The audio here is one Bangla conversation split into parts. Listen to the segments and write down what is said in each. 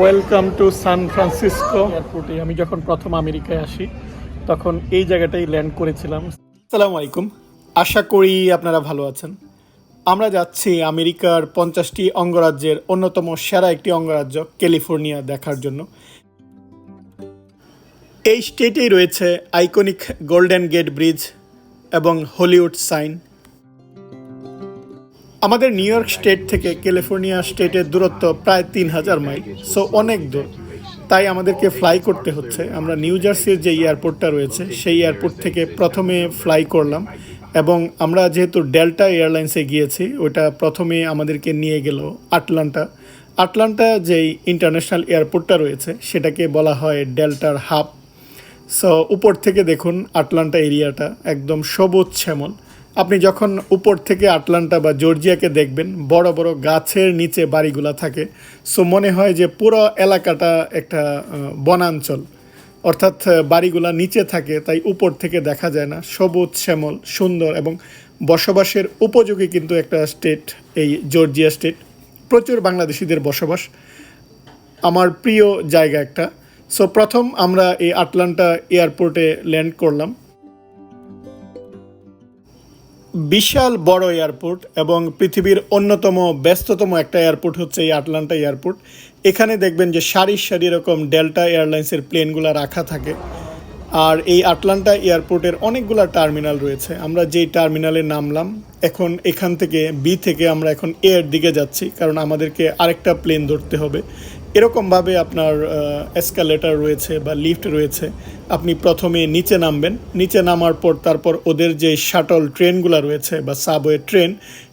ওয়েলকাম টু সান ফ্রান্সিসকো এয়ারপোর্টে আমি যখন প্রথম আমেরিকায় আসি, তখন এই জায়গাটাই ল্যান্ড করেছিলাম। আসসালামু আলাইকুম। আশা করি আপনারা ভালো আছেন। আমরা যাচ্ছি আমেরিকার পঞ্চাশটি অঙ্গরাজ্যের অন্যতম সেরা একটি অঙ্গরাজ্য, ক্যালিফোর্নিয়া দেখার জন্য। এই স্টেটেই রয়েছে আইকনিক গোল্ডেন গেট ব্রিজ এবং হলিউড সাইন আমাদের নিউ ইয়র্ক স্টেট থেকে ক্যালিফোর্নিয়া স্টেটের দূরত্ব প্রায় তিন হাজার মাইল সো অনেক দূর। তাই আমাদেরকে ফ্লাই করতে হচ্ছে। আমরা নিউ জার্সির যে এয়ারপোর্টটা রয়েছে, সেই এয়ারপোর্ট থেকে প্রথমে ফ্লাই করলাম এবং আমরা যেহেতু ডেল্টা এয়ারলাইন্সে গিয়েছি, ওটা প্রথমে আমাদেরকে নিয়ে গেল আটলান্টা। আটলান্টা যেই ইন্টারন্যাশনাল এয়ারপোর্টটা রয়েছে, সেটাকে বলা হয় ডেল্টার হাব। সো উপর থেকে দেখুন আটলান্টা এরিয়াটা, একদম সবুজ শ্যামল। আপনি যখন উপর থেকে আটলান্টা বা জর্জিয়াকে দেখবেন, বড় বড় গাছের নিচে বাড়িগুলা থাকে। সো মনে হয় যে পুরো এলাকাটা একটা বনাঞ্চল। অর্থাৎ বাড়িগুলো নিচে থাকে, তাই উপর থেকে দেখা যায় না। সবুজ, শ্যামল, সুন্দর এবং বসবাসের উপযোগী কিন্তু একটা স্টেট, এই জর্জিয়া স্টেট। প্রচুর বাংলাদেশিদের বসবাস। আমার প্রিয় জায়গা একটা। সো প্রথম আমরা এই আটলান্টা এয়ারপোর্টে ল্যান্ড করলাম। বিশাল বড় এয়ারপোর্ট এবং পৃথিবীর অন্যতম, ব্যস্ততম একটা এয়ারপোর্ট হচ্ছে এই আটলান্টা এয়ারপোর্ট। এখানে দেখবেন যে সারি সারি এরকম ডেল্টা এয়ারলাইন্সের প্লেনগুলো রাখা থাকে। আর এই আটলান্টা এয়ারপোর্টের অনেকগুলা টার্মিনাল রয়েছে। আমরা যেই টার্মিনালে নামলাম, এখন এখান থেকে বি থেকে আমরা এখন এ এর দিকে যাচ্ছি, কারণ আমাদেরকে আরেকটা প্লেন ধরতে হবে। এরকমভাবে আপনার এসকালেটার রয়েছে বা লিফট রয়েছে। আপনি প্রথমে নিচে নামবেন। নিচে নামার পর তারপর ওদের যে শাটল ট্রেনগুলো রয়েছে বা সাবওয়ে ট্রেন,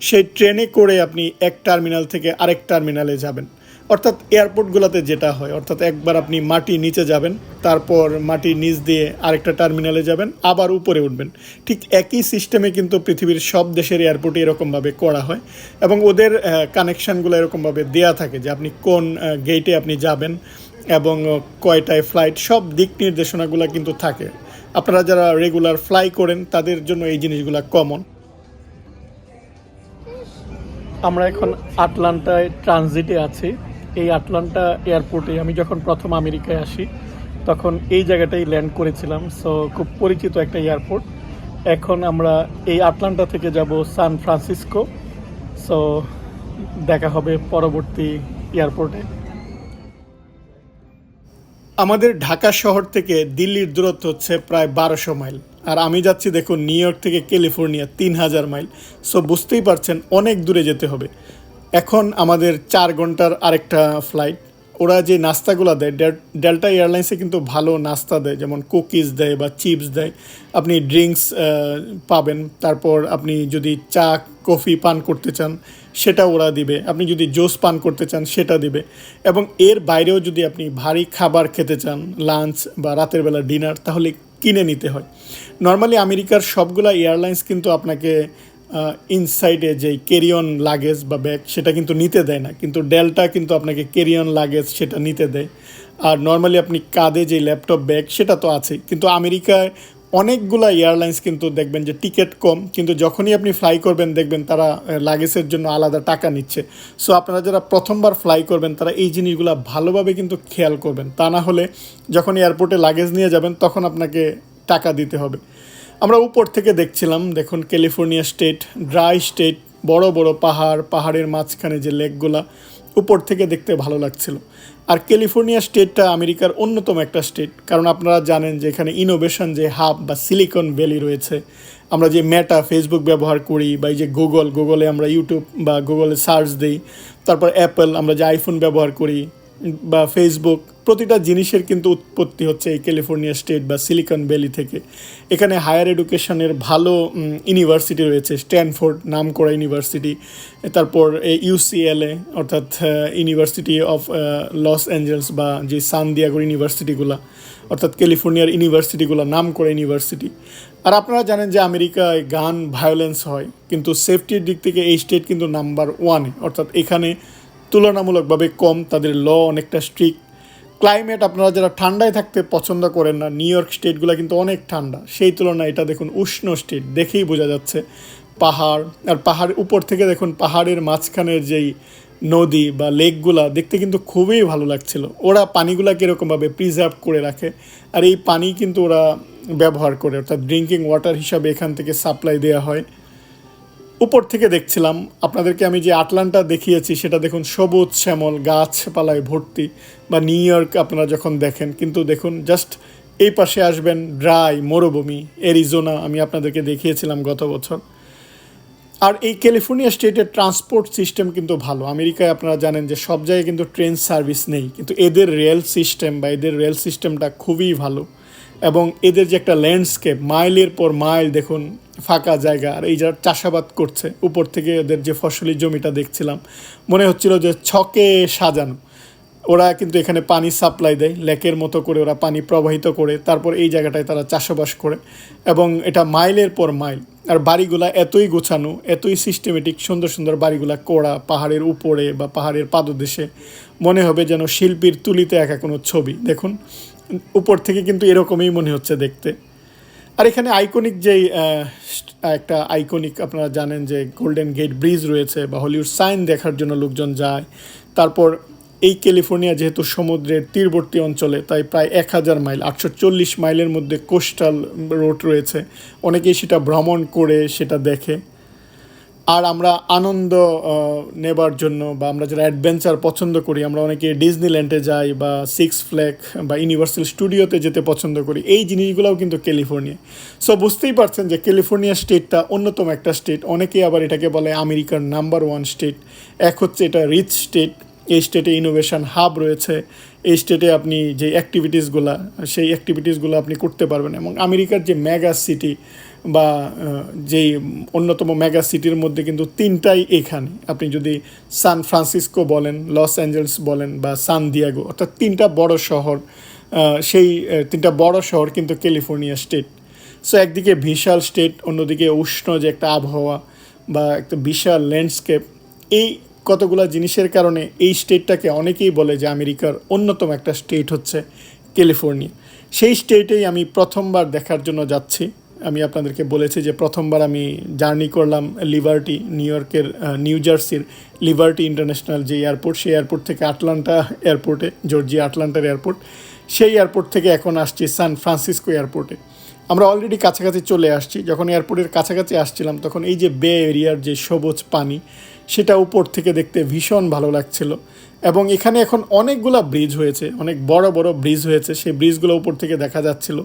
সেই ট্রেনে করে আপনি এক টার্মিনাল থেকে আরেক টার্মিনালে যাবেন। অর্থাৎ এয়ারপোর্টগুলোতে যেটা হয়, অর্থাৎ একবার আপনি মাটি নিচে যাবেন, তারপর মাটির নিচ দিয়ে আরেকটা টার্মিনালে যাবেন, আবার উপরে উঠবেন। ঠিক একই সিস্টেমে কিন্তু পৃথিবীর সব দেশের এয়ারপোর্টে এরকমভাবে করা হয় এবং ওদের কানেকশানগুলো এরকমভাবে দেয়া থাকে যে আপনি কোন গেটে আপনি যাবেন এবং কয়টায় ফ্লাইট সব দিক নির্দেশনাগুলো কিন্তু থাকে। আপনারা যারা রেগুলার ফ্লাই করেন, তাদের জন্য এই জিনিসগুলো কমন আমরা এখন আটলান্টায় ট্রানজিটে আছি। এই আটলান্টা এয়ারপোর্টে আমি যখন প্রথম আমেরিকায় আসি, তখন এই জায়গাটাই ল্যান্ড করেছিলাম। সো খুব পরিচিত একটা এয়ারপোর্ট এখন আমরা এই আটলান্টা থেকে যাব সান ফ্রান্সিসকো সো দেখা হবে পরবর্তী এয়ারপোর্টে আমাদের ঢাকা শহর থেকে দিল্লির দূরত্ব হচ্ছে প্রায় বারোশো মাইল। আর আমি যাচ্ছি দেখুন নিউ ইয়র্ক থেকে ক্যালিফোর্নিয়া, তিন হাজার মাইল। সো বুঝতেই পারছেন, অনেক দূরে যেতে হবে। এখন আমাদের চার ঘণ্টার আরেকটা ফ্লাইট ওরা যে নাস্তাগুলো দেয়, ডেল- ডেল্টা এয়ারলাইন্সে কিন্তু ভালো নাস্তা দেয়, যেমন কুকিজ দেয় বা চিপস দেয়। আপনি ড্রিঙ্কস পাবেন, তারপর আপনি যদি চা, কফি পান করতে চান, সেটা ওরা দিবে। আপনি যদি জুস পান করতে চান, সেটা দিবে। এবং এর বাইরেও যদি আপনি ভারী খাবার খেতে চান, লাঞ্চ বা রাতের বেলা ডিনার, তাহলে কিনে নিতে হয়। নর্মালি আমেরিকার সবগুলা এয়ারলাইন্স কিন্তু আপনাকে ইনসাইডে যেই ক্যারিয়ন লাগেজ বা ব্যাগ সেটা কিন্তু নিতে দেয় না। কিন্তু ডেলটা কিন্তু আপনাকে ক্যারিয়ন লাগেজ সেটা নিতে দেয়। আর নর্মালি আপনি কাঁধে যে ল্যাপটপ ব্যাগ সেটা তো আছে কিন্তু আমেরিকায় অনেকগুলা এয়ারলাইন্স কিন্তু দেখবেন যে টিকিট কম। কিন্তু যখনই আপনি ফ্লাই করবেন, দেখবেন তারা লাগেজের জন্য আলাদা টাকা নিচ্ছে। সো আপনারা যারা প্রথমবার ফ্লাই করবেন, তারা এই জিনিসগুলো ভালোভাবে কিন্তু খেয়াল করবেন। তা না হলে যখন এয়ারপোর্টে লাগেজ নিয়ে যাবেন, তখন আপনাকে টাকা দিতে হবে। আমরা উপর থেকে দেখছিলাম, দেখুন ক্যালিফোর্নিয়া স্টেট, ড্রাই স্টেট, বড় বড় পাহাড়, পাহাড়ের মাঝখানে যে লেকগুলা, উপর থেকে দেখতে ভালো লাগছিল। আর ক্যালিফোর্নিয়া স্টেটটা আমেরিকার অন্যতম একটা স্টেট, কারণ আপনারা জানেন যে এখানে ইনোভেশন যে হাব বা সিলিকন ভ্যালি রয়েছে, আমরা যে মেটা ফেসবুক ব্যবহার করি, বা এই যে গুগল গুগলে আমরা ইউটিউব বা গুগলে সার্চ দিই, তারপর অ্যাপেল আমরা যে আইফোন ব্যবহার করি, বা ফেসবুক প্রতিটা জিনিসের কিন্তু উৎপত্তি হচ্ছে এই ক্যালিফোর্নিয়া স্টেট বা সিলিকন ভ্যালি থেকে। এখানে হায়ার এডুকেশনের ভালো ইউনিভার্সিটি রয়েছে, স্ট্যানফোর্ড নাম করা ইউনিভার্সিটি, তারপর এই ইউসিএলএ অর্থাৎ ইউনিভার্সিটি অফ লস অ্যাঞ্জেলস বা যে সান দিয়াগোর ইউনিভার্সিটিগুলো, অর্থাৎ ক্যালিফোর্নিয়ার ইউনিভার্সিটিগুলো নাম করা ইউনিভার্সিটি। আর আপনারা জানেন যে আমেরিকায় গান, ভায়োলেন্স হয়, কিন্তু সেফটির দিক থেকে এই স্টেট কিন্তু নাম্বার ওয়ানে, অর্থাৎ এখানে তুলনামূলকভাবে কম, তাদের ল অনেকটা স্ট্রিক্ট ক্লাইমেট আপনারা যারা ঠান্ডায় থাকতে পছন্দ করেন না নিউ ইয়র্ক স্টেটগুলো কিন্তু অনেক ঠান্ডা। সেই তুলনায় এটা দেখুন উষ্ণ স্টেট দেখেই বোঝা যাচ্ছে। পাহাড়, আর পাহাড়ের উপর থেকে দেখুন পাহাড়ের মাঝখানের যেই নদী বা লেকগুলা, দেখতে কিন্তু খুবই ভালো লাগছিল। ওরা পানিগুলা কীরকমভাবে প্রিজার্ভ করে রাখে, আর এই পানি কিন্তু ওরা ব্যবহার করে। অর্থাৎ ড্রিঙ্কিং ওয়াটার হিসাবে এখান থেকে সাপ্লাই দেওয়া হয়। উপর থেকে দেখছিলাম, আপনাদেরকে আমি যে আটলান্টা দেখিয়েছি, সেটা দেখুন সবুজ শ্যামল, গাছপালায় ভর্তি, বা নিউ ইয়র্ক আপনারা যখন দেখেন, কিন্তু দেখুন জাস্ট এই পাশে আসবেন ড্রাই মরুভূমি, এরিজোনা, আমি আপনাদেরকে দেখিয়েছিলাম গত বছর। আর এই ক্যালিফোর্নিয়া স্টেটের ট্রান্সপোর্ট সিস্টেম কিন্তু ভালো। আমেরিকায় আপনারা জানেন যে সব জায়গায় কিন্তু ট্রেন সার্ভিস নেই, কিন্তু এদের রেল সিস্টেম বা এদের রেল সিস্টেমটা খুবই ভালো। এবং এদের যে একটা ল্যান্ডস্কেপ মাইলের পর মাইল দেখুন, ফাঁকা জায়গা, আর এই যারা চাষাবাদ করছে, উপর থেকে এদের যে ফসলি জমিটা দেখছিলাম, মনে হচ্ছিল যে ছকে সাজানো। ওরা কিন্তু এখানে পানি সাপ্লাই দেয়, লেকের মতো করে ওরা পানি প্রবাহিত করে, তারপর এই জায়গাটায় তারা চাষবাস করে এবং এটা মাইলের পর মাইল। আর বাড়িগুলা এতই গোছানো, এতই সিস্টেমেটিক সুন্দর সুন্দর বাড়িগুলা কোড়া, পাহাড়ের উপরে বা পাহাড়ের পাদদেশে, মনে হবে যেন শিল্পীর তুলিতে একা কোনো ছবি। দেখুন, উপর থেকে কিন্তু এরকমই মনে হচ্ছে দেখতে। আর এখানে আইকনিক যেই একটা আইকনিক আপনারা জানেন যে গোল্ডেন গেট ব্রিজ রয়েছে বা হলিউড সাইন দেখার জন্য লোকজন যায়। তারপর এই ক্যালিফোর্নিয়া যেহেতু সমুদ্রের তীরবর্তী অঞ্চলে, তাই প্রায় এক হাজার মাইল, আটশো চল্লিশ মাইলের মধ্যে কোস্টাল রোড রয়েছে। অনেকেই সেটা ভ্রমণ করে সেটা দেখে। আর আমরা আনন্দ নেবার জন্য বা আমরা যারা অ্যাডভেঞ্চার পছন্দ করি, আমরা অনেকে ডিজনিল্যান্ডে যাই বা সিক্স ফ্ল্যাগ বা ইউনিভার্সাল স্টুডিওতে যেতে পছন্দ করি। এই জিনিসগুলোও কিন্তু ক্যালিফোর্নিয়া। সো বুঝতেই পারছেন যে ক্যালিফোর্নিয়া স্টেটটা অন্যতম একটা স্টেট। অনেকেই আবার এটাকে বলে আমেরিকার নাম্বার ওয়ান স্টেট। এক হচ্ছে এটা রিচ স্টেট। এই স্টেটে ইনোভেশন হাব রয়েছে, এই স্টেটে আপনি যে অ্যাক্টিভিটিসগুলো সেই অ্যাক্টিভিটিসগুলো আপনি করতে পারবেন। এবং আমেরিকার যে মেগা সিটি বা যেই অন্যতম মেগা সিটির মধ্যে কিন্তু তিনটাই এখানে। আপনি যদি সান ফ্রান্সিসকো বলেন লস অ্যাঞ্জেলস বলেন বা সান দিয়াগো অর্থাৎ তিনটা বড় শহর সেই তিনটা বড় শহর কিন্তু ক্যালিফোর্নিয়া স্টেট সো একদিকে বিশাল স্টেট অন্যদিকে উষ্ণ যে একটা আবহাওয়া বা একটা বিশাল ল্যান্ডস্কেপ এই কতগুলো জিনিসের কারণে এই স্টেটটাকে অনেকেই বলে যে আমেরিকার অন্যতম একটা স্টেট হচ্ছে ক্যালিফোর্নিয়া। সেই স্টেটেই আমি প্রথমবার দেখার জন্য যাচ্ছি। আমি আপনাদেরকে বলেছি যে প্রথমবার আমি জার্নি করলাম লিবার্টি, নিউ ইয়র্কের নিউ জার্সির লিবার্টি ইন্টারন্যাশনাল যে এয়ারপোর্ট, সেই এয়ারপোর্ট থেকে আটলান্টা এয়ারপোর্টে জর্জিয়া আটলান্টার এয়ারপোর্ট। সেই এয়ারপোর্ট থেকে এখন আসছি সান ফ্রান্সিসকো এয়ারপোর্টে। আমরা অলরেডি কাছাকাছি চলে আসছি। যখন এয়ারপোর্টের কাছাকাছি আসছিলাম, তখন এই যে বে এরিয়ার যে সবুজ পানি, সেটা উপর থেকে দেখতে ভীষণ ভালো লাগছিল। এবং এখানে এখন অনেকগুলা ব্রিজ হয়েছে, অনেক বড় বড় ব্রিজ হয়েছে, সেই ব্রিজগুলো উপর থেকে দেখা যাচ্ছিল।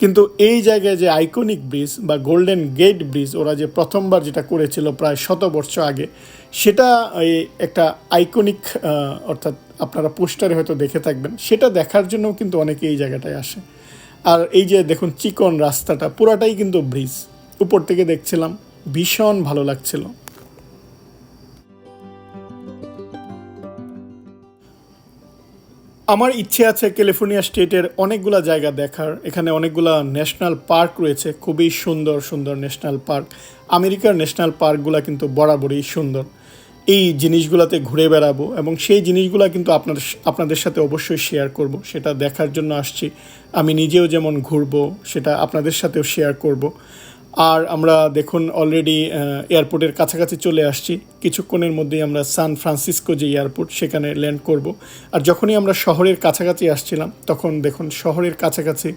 কিন্তু এই জায়গায় যে আইকনিক ব্রিজ বা গোল্ডেন গেট ব্রিজ ওরা যে প্রথমবার যেটা করেছিল প্রায় শত বর্ষ আগে, সেটা এই একটা আইকনিক অর্থাৎ আপনারা পোস্টারে হয়তো দেখে থাকবেন। সেটা দেখার জন্যও কিন্তু অনেকে এই জায়গাটায় আসে। আর এই যে দেখুন চিকন রাস্তাটা, পুরাটাই কিন্তু ব্রিজ। উপর থেকে দেখছিলাম, ভীষণ ভালো লাগছিল। আমার ইচ্ছে আছে ক্যালিফোর্নিয়া স্টেটের অনেকগুলা জায়গা দেখার। এখানে অনেকগুলা ন্যাশনাল পার্ক রয়েছে, খুবই সুন্দর সুন্দর ন্যাশনাল পার্ক। আমেরিকার ন্যাশনাল পার্কগুলা কিন্তু বরাবরই সুন্দর। এই জিনিসগুলোতে ঘুরে বেড়াবো এবং সেই জিনিসগুলো কিন্তু আপনার, আপনাদের সাথে অবশ্যই শেয়ার করব। সেটা দেখার জন্য আসছি। আমি নিজেও যেমন ঘুরবো, সেটা আপনাদের সাথেও শেয়ার করব। আর আমরা দেখুন অলরেডি এয়ারপোর্টের কাছাকাছি চলে আসছি। কিছুক্ষণের মধ্যেই আমরা সান ফ্রান্সিসকো যে এয়ারপোর্ট সেখানে ল্যান্ড করব। আর যখনই আমরা শহরের কাছাকাছি আসছিলাম, তখন দেখুন শহরের কাছাকাছি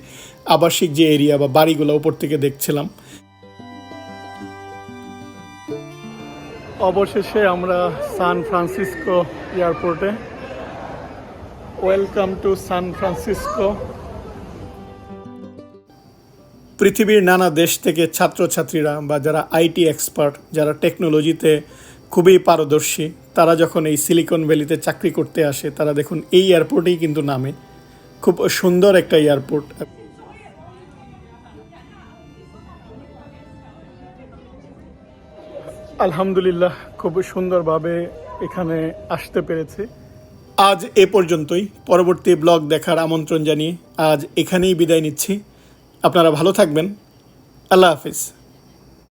আবাসিক যে এরিয়া বা বাড়িগুলো উপর থেকে দেখছিলাম অবশেষে আমরা সান ফ্রান্সিসকো এয়ারপোর্টে। Welcome to San Francisco. পৃথিবীর নানা দেশ থেকে ছাত্রছাত্রীরা বা যারা আইটি এক্সপার্ট, যারা টেকনোলজিতে খুবই পারদর্শী, তারা যখন এই সিলিকন ভ্যালিতে চাকরি করতে আসে, তারা দেখুন এই এয়ারপোর্টেই কিন্তু নামে। খুব সুন্দর একটা এয়ারপোর্ট। আলহামদুলিল্লাহ, খুব সুন্দরভাবে এখানে আসতে পেরেছি। আজ এ পর্যন্তই। পরবর্তী ব্লগ দেখার আমন্ত্রণ জানিয়ে আজ এখানেই বিদায় নিচ্ছি। আপনারা ভালো থাকবেন। আল্লাহ হাফিজ।